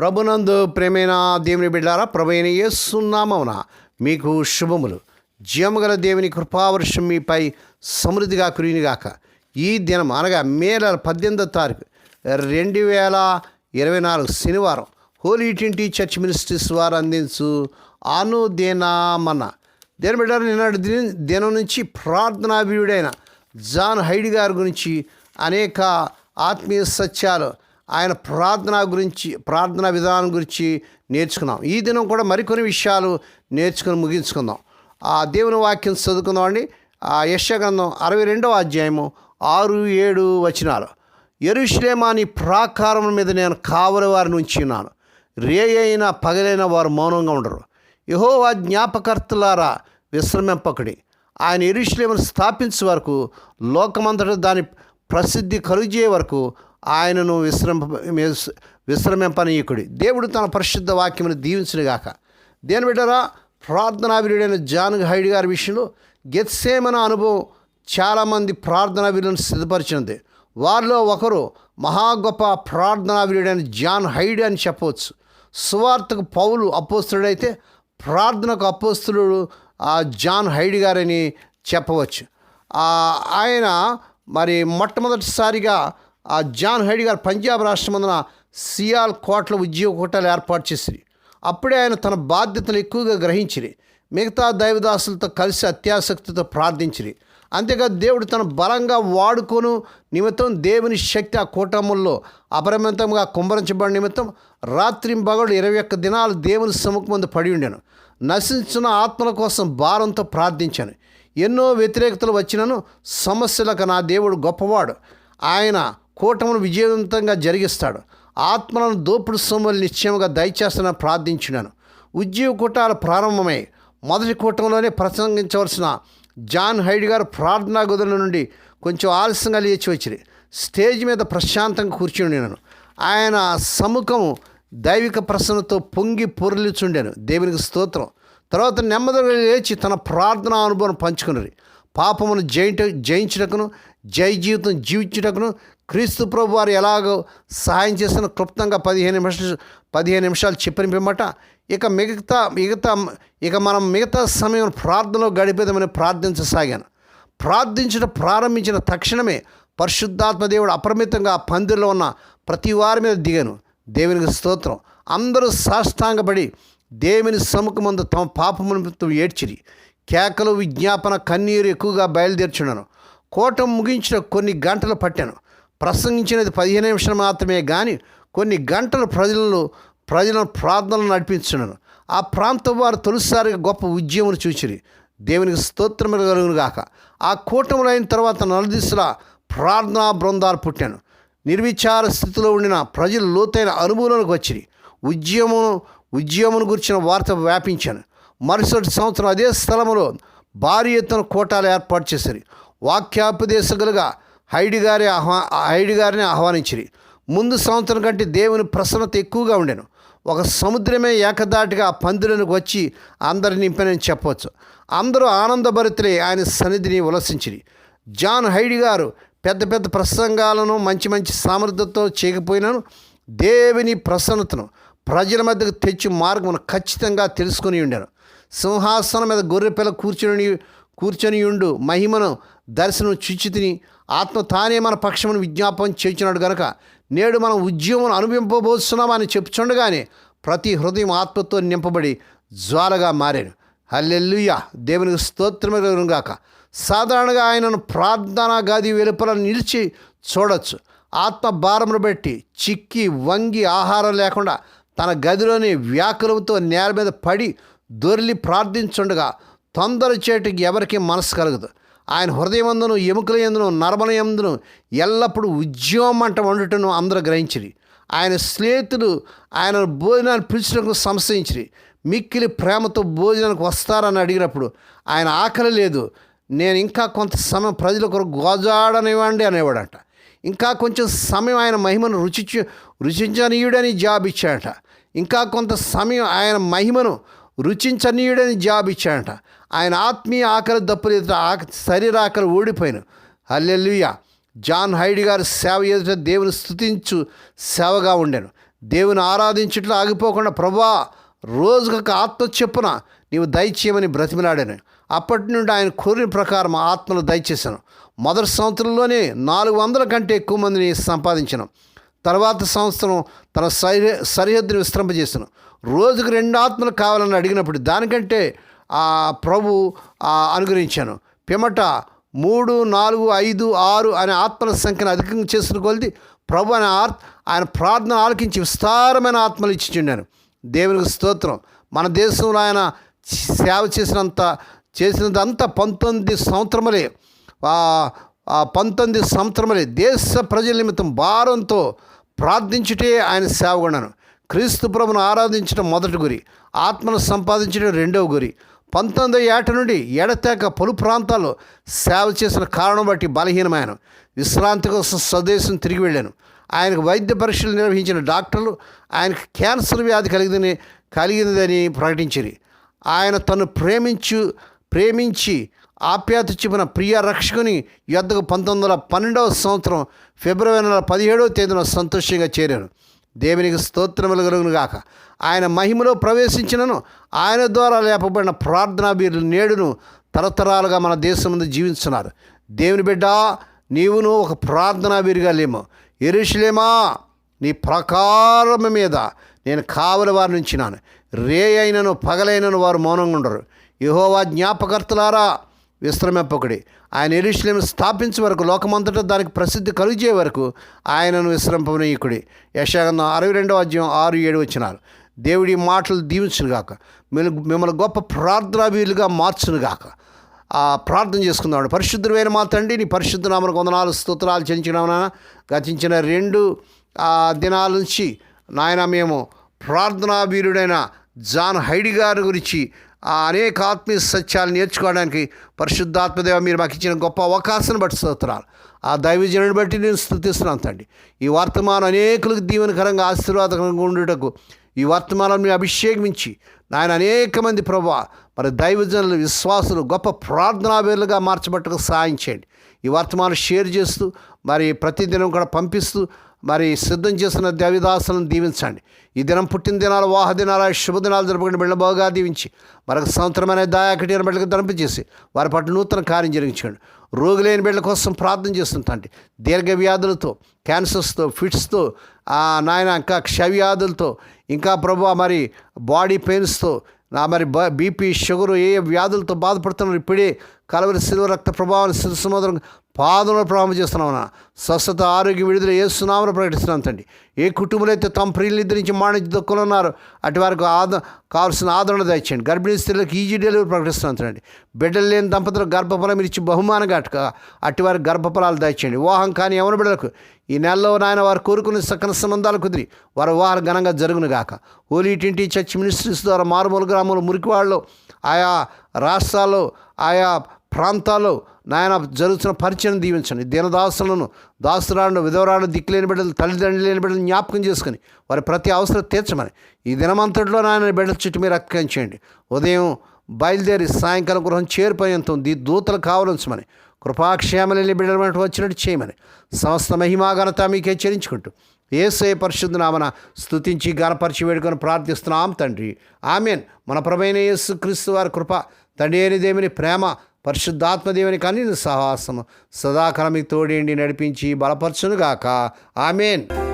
ప్రభునందు ప్రేమైన దేవుని బిడ్డారా ప్రభైన యేసునామమున మీకు శుభములు. జీవముగల దేవుని కృపావర్షం మీపై సమృద్ధిగా కురినిగాక ఈ దినం అనగా మే నెల పద్దెనిమిదో తారీఖు రెండు వేల ఇరవై నాలుగు శనివారం హోలీ ట్వంటీ చర్చ్ మినిస్ట్రీస్ వారు అందించు అనుదినామన్న దేని బిడ్డారు నిన్నటి దిన- దినం నుంచి ప్రార్థనావీయుడైన జాన్ హైడ్ గారి గురించి అనేక ఆత్మీయ సత్యాలు ఆయన ప్రార్థన గురించి ప్రార్థన విధానం గురించి నేర్చుకున్నాం. ఈ దినం కూడా మరికొన్ని విషయాలు నేర్చుకుని ముగించుకుందాం. ఆ దేవుని వాక్యం చదువుకుందామండి ఆ యశగ్రంథం అరవై రెండవ అధ్యాయము ఆరు ఏడు వచనాలు. ఎరుశ్లేమాని ప్రాకారం మీద నేను కావలి వారిని ఉంచి ఉన్నాను. రే అయిన పగలైన వారు మౌనంగా ఉండరు. యహోవా జ్ఞాపకర్తలారా విశ్రమింపకుడి. ఆయన ఎరుశ్లేమను స్థాపించే వరకు లోకమంతటా దాని ప్రసిద్ధి కలుగజే వరకు ఆయనను విశ్రమ విశ్రమింపనీయకుడి. దేవుడు తన పరిశుద్ధ వాక్యమును దీవించునుగాక. దేని బిడ్డరా? ప్రార్థనాభిరుడైన జాన్ హైడ్ గారి విషయంలో గెత్సేమన అనుభవం చాలామంది ప్రార్థనావీరులను సిద్ధపరిచినది. వారిలో ఒకరు మహా గొప్ప ప్రార్థనావీరుడైన జాన్ హైడ్ అని చెప్పవచ్చు. సువార్తకు పౌలు అపోస్తుడైతే ప్రార్థనకు అపోస్తుడు ఆ జాన్ హైడ్ గారని చెప్పవచ్చు. ఆయన మరి మొట్టమొదటిసారిగా ఆ జాన్ హైడ్ గారు పంజాబ్ రాష్ట్రమందున సియాల్ కోట్ల ఉద్యోగ కోటాలు ఏర్పాటు చేసిరి అప్పుడే ఆయన తన బాధ్యతలు ఎక్కువగా గ్రహించిరి. మిగతా దైవదాసులతో కలిసి అత్యాసక్తితో ప్రార్థించిరి. అంతేకాదు దేవుడు తన బలంగా వాడుకొను నిమిత్తం దేవుని శక్తి ఆ కూటముల్లో అపరిమితంగా కుమ్మరించబడిన నిమిత్తం రాత్రి బగడు ఇరవై ఒక్క దినాలు దేవుని సముఖం ముందు పడి ఉండాను. నశించిన ఆత్మల కోసం భారంతో ప్రార్థించాను. ఎన్నో వ్యతిరేకతలు వచ్చినను సమస్యలకు నా దేవుడు గొప్పవాడు. ఆయన కూటమును విజయవంతంగా జరిగిస్తాడు. ఆత్మలను దోపుడు సొమ్ములు నిశ్చయముగా దయచేస్తానని ప్రార్థించినాను ఉద్యోగ కూటాలు ప్రారంభమై. మొదటి కూటంలోనే ప్రసంగించవలసిన జాన్ హైడ్ గారు ప్రార్థనా గదుల నుండి కొంచెం ఆలస్యంగా లేచి వచ్చి స్టేజ్ మీద ప్రశాంతంగా కూర్చుని నేను ఆయన సముఖం దైవిక ప్రసన్నతో పొంగి పొరలిచుండాను. దేవునికి స్తోత్రం. తర్వాత నెమ్మదిగా లేచి తన ప్రార్థనా అనుభవం పంచుకున్నారు పాపమును జయించ జయించుటకును జై జీవితం జీవించుటకును క్రీస్తు ప్రభు వారు ఎలాగో సహాయం చేసిన క్లుప్తంగా పదిహేను నిమిషాలు పదిహేను నిమిషాలు చెప్పినపెమ్మట ఇక మిగతా మిగతా ఇక మనం మిగతా సమయం ప్రార్థనలో గడిపేదామని ప్రార్థించసాగాను. ప్రార్థించడం ప్రారంభించిన తక్షణమే పరిశుద్ధాత్మ దేవుడు అపరిమితంగా పందిరిలో ఉన్న ప్రతి వారి మీద దిగాను. దేవునికి స్తోత్రం. అందరూ సాష్టాంగపడి దేవుని సముఖమందు తమ పాపమును ఏడ్చిరి. కేకలు విజ్ఞాపన కన్నీరు ఎక్కువగా బయలుదేర్చున్నాను. కోటం ముగించిన కొన్ని గంటలు పట్టాను. ప్రసంగించినది పదిహేను నిమిషాలు మాత్రమే కానీ కొన్ని గంటలు ప్రజలను ప్రజలను ప్రార్థనలు నడిపించున్నాను ఆ ప్రాంతం వారు తొలిసారిగా గొప్ప ఉద్యమం చూచిరి. దేవునికి స్తోత్రములు కలుగును గాక. ఆ కూటములు అయిన తర్వాత నలుదిశలా ప్రార్థనా బృందాలు పుట్టాను. నిర్విచార స్థితిలో ఉండిన ప్రజలు లోతైన అనుభవంలోకి వచ్చిరి. ఉద్యమం ఉద్యమం గురించిన వార్త వ్యాపించాను. మరుసటి సంవత్సరం అదే స్థలంలో భారీ ఎత్తున కోటాలు ఏర్పాటు చేశారు వాక్యాపదేశకులుగా హైడి గారి ఆహ్వా హైడి గారిని ఆహ్వానించిరి. ముందు సంవత్సరం కంటే దేవుని ప్రసన్నత ఎక్కువగా ఉండెను. ఒక సముద్రమే ఏకదాటిగా ఆ పందిరునికి వచ్చి అందరిని నింపనని చెప్పవచ్చు. అందరూ ఆనందభరితులై ఆయన సన్నిధిని ఉలసించిరి. జాన్ హైడి గారు పెద్ద పెద్ద ప్రసంగాలను మంచి మంచి సామర్థ్యంతో చేయకపోయినాను. దేవుని ప్రసన్నతను ప్రజల మధ్యకు తెచ్చి మార్గమును ఖచ్చితంగా తెలుసుకుని ఉండాను. సింహాసనం మీద గొర్రెపిల్ల కూర్చొని కూర్చొని ఉండు. మహిమను దర్శనం చుచితిని ఆత్మ తానే మన పక్షమును విజ్ఞాపనం చేయించినాడు గనక నేడు మనం ఉద్యమం అనుభవింపబోతున్నామని చెప్పుచుండగానే ప్రతి హృదయం ఆత్మతో నింపబడి జ్వాలగా మారాను. హల్లెల్లుయా దేవునికి స్తోత్రమగాక సాధారణంగా ఆయనను ప్రార్థనా గది వెలుపల నిలిచి చూడొచ్చు. ఆత్మ భారమును బట్టి చిక్కి వంగి ఆహారం లేకుండా తన గదిలోని వ్యాకులంతో నేల మీద పడి దొర్లి ప్రార్థించుండగా తొందర చేయటం ఎవరికి మనసు కలగదు. ఆయన హృదయమందును ఎముకల ఎందును నరమల ఎందును ఎల్లప్పుడూ ఉద్యమం అంట వండుటను అందరూ గ్రహించిరి. ఆయన స్నేహితులు ఆయన భోజనాన్ని పిలిచినకు సంశయించిరి. మిక్కిలి ప్రేమతో భోజనానికి వస్తారని అడిగినప్పుడు ఆయన ఆకలి లేదు. నేను ఇంకా కొంత సమయం ప్రజల కొరకు గోజాడనివ్వండి అనేవాడంట. ఇంకా కొంచెం సమయం ఆయన మహిమను రుచి రుచించనీయుడని జాబ్ ఇచ్చాడట ఇంకా కొంత సమయం ఆయన మహిమను రుచించనీయుడని జాబ్ ఇచ్చాడట. ఆయన ఆత్మీయ ఆకలి దప్పులు ఆక శరీర ఆకలి ఓడిపోయాను హల్లెలూయా! జాన్ హైడ్ గారు సేవ ఎదుట దేవుని స్థుతించు సేవగా ఉండాను. దేవుని ఆరాధించట్లో ఆగిపోకుండా ప్రభా రోజుకొక ఆత్మ చెప్పున నీవు దయచేయమని బ్రతిమలాడాను. అప్పటి నుండి ఆయన కోరిన ప్రకారం ఆ ఆత్మను దయచేశాను. మొదటి సంవత్సరంలోనే నాలుగు వందల కంటే ఎక్కువ మందిని సంపాదించాను. తర్వాత సంవత్సరం తన సరి సరిహద్దును విస్తరింపజేశాను రోజుకు రెండు ఆత్మలు కావాలని అడిగినప్పుడు దానికంటే ఆ ప్రభు అనుగ్రహించాను. పిమట మూడు నాలుగు ఐదు ఆరు అనే ఆత్మల సంఖ్యను అధికంగా చేసిన కొలిది ప్రభు అనే ఆత్ ఆయన ప్రార్థన ఆలకించి విస్తారమైన ఆత్మలు ఇచ్చిచుండాను దేవునికి స్తోత్రం. మన దేశంలో ఆయన సేవ చేసినంత చేసినంత పంతొమ్మిది సంవత్సరములే పంతొమ్మిది సంవత్సరములే దేశ ప్రజల నిమిత్తం భారంతో ప్రార్థించుటే ఆయన సేవగొన్నాను క్రీస్తు ప్రభును ఆరాధించడం మొదటి గురి ఆత్మను సంపాదించడం రెండవ గురి పంతొమ్మిదో ఏట నుండి ఎడతేక పలు ప్రాంతాల్లో సేవ చేసిన కారణం బట్టి బలహీనమైన విశ్రాంతి కోసం స్వదేశం తిరిగి వెళ్ళాను. ఆయనకు వైద్య పరీక్షలు నిర్వహించిన డాక్టర్లు ఆయనకు క్యాన్సర్ వ్యాధి కలిగిందని కలిగిందని ప్రకటించిరి. ఆయన తను ప్రేమించు ప్రేమించి ఆప్యాత చూపిన ప్రియ రక్షకుని యొద్దకు పంతొమ్మిది వందల పన్నెండవ సంవత్సరం ఫిబ్రవరి నెల పదిహేడవ తేదీన సంతోషంగా చేరాను. దేవునికి స్తోత్రములు కలుగును గాక ఆయన మహిమలో ప్రవేశించినను ఆయన ద్వారా లేపబడిన ప్రార్థనా వీరులు నేడును తరతరాలుగా మన దేశం ముందు జీవిస్తున్నారు దేవుని బిడ్డ నీవును ఒక ప్రార్థనా వీరిగా లేము. ఎరుషులేమా నీ ప్రకారం మీద నేను కావలి వారి నుంచినాను రే అయినను పగలైనను వారు మౌనంగా ఉండరు. యహోవా జ్ఞాపకర్తలారా విశ్రమింపకుడి. ఆయన ఎరుషులేము స్థాపించే వరకు లోకమంతటా దానికి ప్రసిద్ధి కలుగే వరకు ఆయనను విశ్రంపనీయకుడి యశాగంధం అరవై రెండవ అధ్యాయం ఆరు ఏడు వచ్చినారు. దేవుడి మాటలు దీవించునుగాక. మిమ్మల్ని మిమ్మల్ని గొప్ప ప్రార్థనావీలుగా మార్చునుగాక. ఆ ప్రార్థన చేసుకుందాం పరిశుద్ధమైన మా తండ్రి నీ పరిశుద్ధ నామను వందనాలు స్తోత్రాలు చెల్లించినామన గతించిన రెండు దినాల నుంచి నాయన మేము ప్రార్థనా వీరుడైన జాన్ హైడి గారి గురించి ఆ అనేక ఆత్మీయ సత్యాలు నేర్చుకోవడానికి పరిశుద్ధాత్మదేవ మీరు మాకు ఇచ్చిన గొప్ప అవకాశం బట్టి స్తోత్రాలు. ఆ దైవజనుని బట్టి నేను స్థుతిస్తున్నాను తండ్రి. ఈ వర్తమానం అనేకులకు దీవెనకరంగా ఆశీర్వాదకరంగా ఉండుటకు ఈ వర్తమానం మీ అభిషేకించి నాయన అనేక మంది ప్రభా మరి దైవజనులు విశ్వాసులు గొప్ప ప్రార్థనా వేలుగా మార్చబట్టుకు సహాయం చేయండి. ఈ వర్తమానం షేర్ చేస్తూ మరి ప్రతిదినం కూడా పంపిస్తూ మరి సిద్ధం చేసిన దేవిదాసులను దీవించండి. ఈ దినం పుట్టిన దినాలు వాహ దినాలు శుభదినాలు జరుపుకుని బిళ్ళబోగా దీవించి మరొక సంవత్సరమైన దాయాకటిన బిడ్డకు దంపించేసి వారి పట్ల నూతన కార్యం జరిగించండి. రోగులేని బిడ్డల కోసం ప్రార్థన చేస్తుంటండి దీర్ఘ వ్యాధులతో క్యాన్సర్స్తో ఫిట్స్తో నాయన ఇంకా క్షవ్యాధులతో ఇంకా ప్రభు మరి బాడీ పెయిన్స్తో నా మరి బ బీపీ షుగరు ఏ ఏ వ్యాధులతో బాధపడుతున్నారు ఇప్పుడే కలవరి శిలువ రక్త ప్రభావాన్ని శిరసముద్రం పాదంలో ప్రభావం చేస్తున్నాం స్వస్థత ఆరోగ్య విడుదల ఏ సునామను ప్రకటిస్తున్నాం తండ్రి. ఏ కుటుంబంలో అయితే తమ ప్రియులు ఇద్దరించి మాణిజ్య దుఃఖంలో ఉన్నారు అటు వారికి ఆద కావాల్సిన ఆదరణ తెచ్చండి గర్భిణీ స్త్రీలకు ఈజీ డెలివరీ ప్రకటిస్తున్నాం తండ్రి. బిడ్డలు లేని దంపతులకు గర్భఫలం ఇచ్చి బహుమానంగా అటు అటు వారికి గర్భఫలాలు దయచేయండి. వివాహం కానీ ఎవరి బిడ్డలకు ఈ నెలలో నాయన వారు కోరుకునే సకల సంబంధాలు కుదిరి వారి వివాహాలు ఘనంగా జరుగును గాక. హోలీ టింటి చర్చ్ మినిస్ట్రీస్ ద్వారా మారుమూల గ్రామంలో మురికివాడలో ఆయా రాష్ట్రాల్లో ఆయా ప్రాంతాల్లో నాయన జరుగుతున్న పరిచయం దీవించండి. దీనదాసులను దాసురాలను విధవరాలను దిక్కులేని బిడ్డలు తల్లిదండ్రులు లేని బిడ్డలు జ్ఞాపకం చేసుకుని వారి ప్రతి అవసరం తీర్చమని ఈ దినమంతటిలో నాయన బిడ్డల చుట్టూ మీరు చేయండి. ఉదయం బయలుదేరి సాయంకాలం గృహం చేరిపోయేంత దీ దూతలు కావలించమని కృపాక్షేమలేని బిడ్డలు వచ్చినట్టు చేయమని సమస్త మహిమాఘనత మీకే హెచ్చరించుకుంటూ ఏసే పరిశుద్ధ నామన స్తుతించి గణపరిచి వేడుకొని ప్రార్థిస్తున్నాం తండ్రి. ఆమెన్. మన ప్రభైన యేసు క్రీస్తు వారి కృప తండ్రి అయిన దేవుని ప్రేమ పరిశుద్ధాత్మదేవుని కన్నీ సహాసము సదాకాలం మీకు తోడేండి నడిపించి బలపరచునుగాక. ఆమెన్.